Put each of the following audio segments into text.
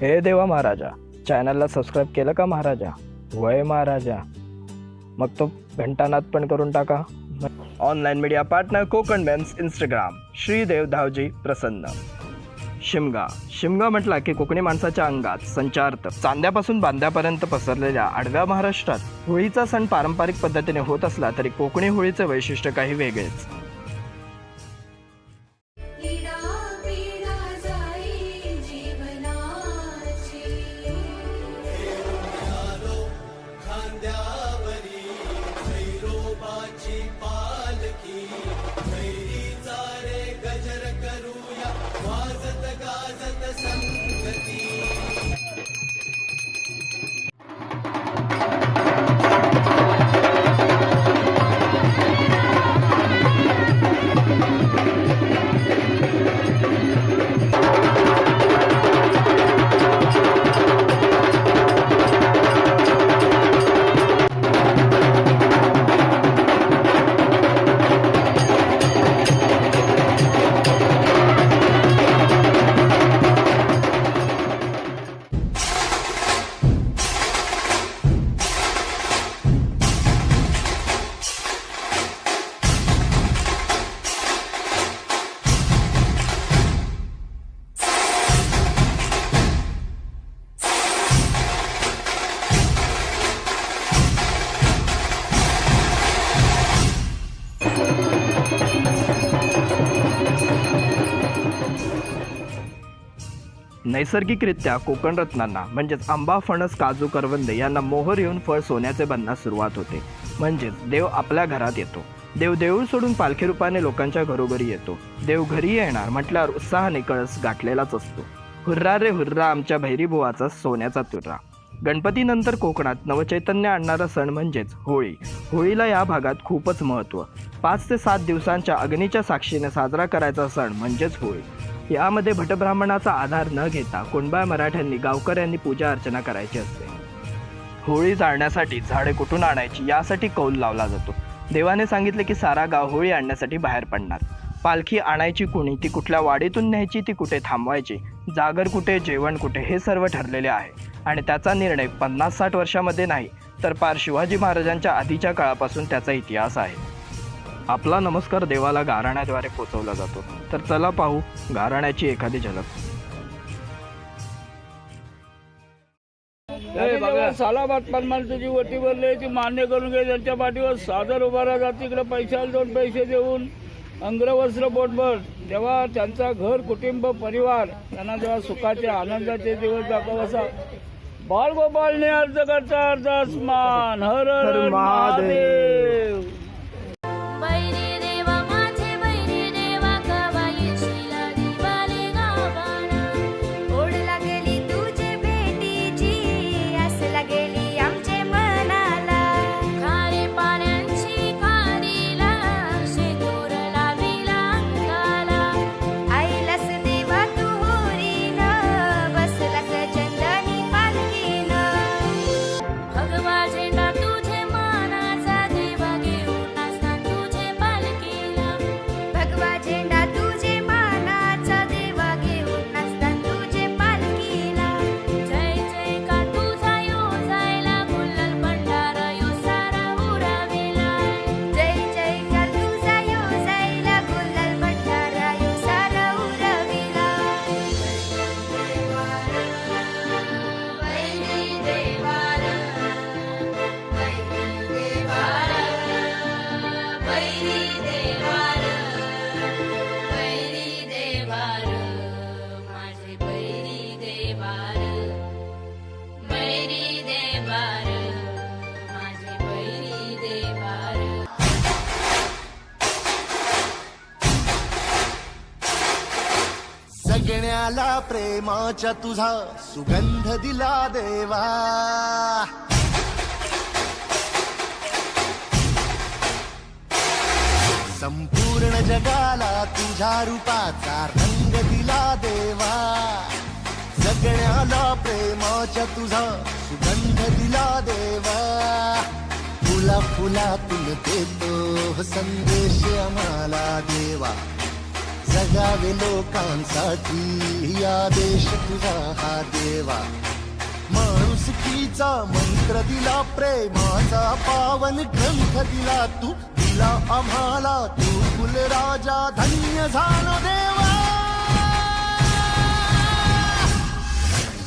हे देवा महाराजा चॅनलला सबस्क्राईब केलं का महाराजा? वय महाराजा. मग तो घंटानाद पण करून टाका. Online media partner Konkan memes Instagram Shridev Dhavji प्रसन्न. शिमगा. शिमगा म्हटला की कोकणी माणसाच्या अंगात संचारत चांद्यापासून बांद्यापर्यंत पसरलेल्या आडव्या महाराष्ट्रात होळीचा सण पारंपरिक पद्धतीने होत असला तरी कोकणी होळीचे वैशिष्ट्य काही वेगळेच. देवाची पालखी. गजर करूया. वाजत गाजत संग नैसर्गिकरित्या कोकण रत्नांना म्हणजेच आंबा फणस काजू करवंदे यांना मोहर येऊन फळ सोन्याचे बनण्यास सुरुवात होते. म्हणजेच देव आपल्या घरात येतो. देव देऊळ सोडून पालखी रूपाने लोकांच्या घरोघरी येतो. देव घरी येणार म्हटल्यावर उत्साहाने कळस गाठलेलाच असतो. हुर्रा रे हुर्रा आमच्या भैरीभुवाचा सोन्याचा तुर्रा गणपतीनंतर कोकणात नवचैतन्य आणणारा सण म्हणजेच होळी. होळीला या भागात खूपच महत्त्व. पाच ते सात दिवसांच्या अग्नीच्या साक्षीने साजरा करायचा सण म्हणजेच होळी. यामध्ये भटब्राह्मणाचा आधार न घेता कुणबाय मराठ्यांनी गावकऱ्यांनी पूजा अर्चना करायची असते. होळी जाळण्यासाठी झाडे कुठून आणायची यासाठी कौल लावला जातो. देवाने सांगितले की सारा गाव होळी आणण्यासाठी बाहेर पडणार. पालखी आणायची कुणी ती कुठल्या वाडीतून न्यायची ती कुठे थांबवायची जागर कुठे जेवण कुठे हे सर्व ठरलेले आहे. आणि त्याचा निर्णय पन्नास साठ वर्षामध्ये नाही तर पार शिवाजी महाराजांच्या आधीच्या काळापासून त्याचा इतिहास आहे. आपला नमस्कार देवाला गाराण्याद्वारे पोचवला जातो. तर चला पाहू गाराण्याची एखादी झलक. बघा सालाबाद पन्नास तुझी वटी भरली ती मान्य करून घे त्यांच्या पाठीवर सादर उभारा जाते इकडे पैशाला दोन पैसे देऊन. अंग्रवस्त्र बोटभर तेव्हा त्यांचा घर कुटुंब परिवार त्यांना जेव्हा सुखाचे आनंदाचे दिवस दाखव असा बालगोपालने अर्ज करता अर्धास्मान हर हर हर महादेव. देण्याला प्रेमाच्या तुझा सुगंध दिला देवा. संपूर्ण जगाला तुझ्या रूपाचा रंग दिला देवा. जगण्याला प्रेमाच्या तुझा सुगंध दिला देवा. फुला फुलातून देतो संदेश आम्हाला देवा. जगावे लोकांसाठी या देश तुझा हा देवा. माणुसकीचा मंत्र दिला प्रेमाचा पावन ग्रंथ दिला तू दिला आम्हाला तू फुल राजा धन्य झालो देवा.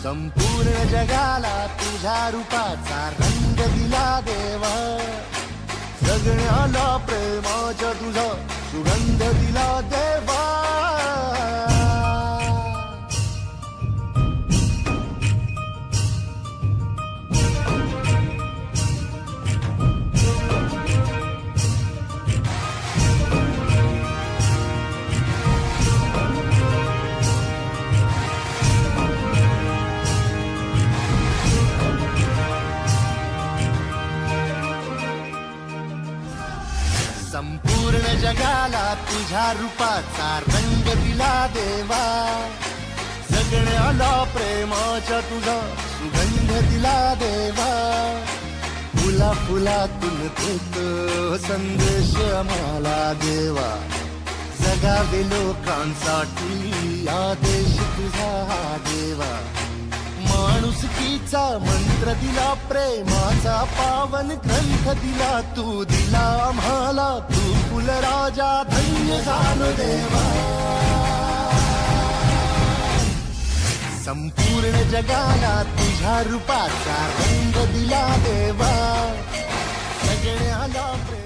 संपूर्ण जगाला तुझ्या रूपाचा रंग दिला देवा. जगण्याला प्रेमाच्या जगाला तुझ्या रूपाचा रंग दिला देवा. जगण्याला प्रेमाच्या तुझा सुगंध दिला देवा. फुला फुलातून देतो संदेश मला देवा. जगावे लोकांसाठी आदेश तुझा देवा. माणुसकीचा मंत्र दिला प्रेमाचा पावन ग्रंथ दिला तू दिला आम्हाला तू फुल राजा धन्य झालो देवा. संपूर्ण जगाला तुझ्या रूपाचा रंग दिला देवा. सगळ्याला प्रेम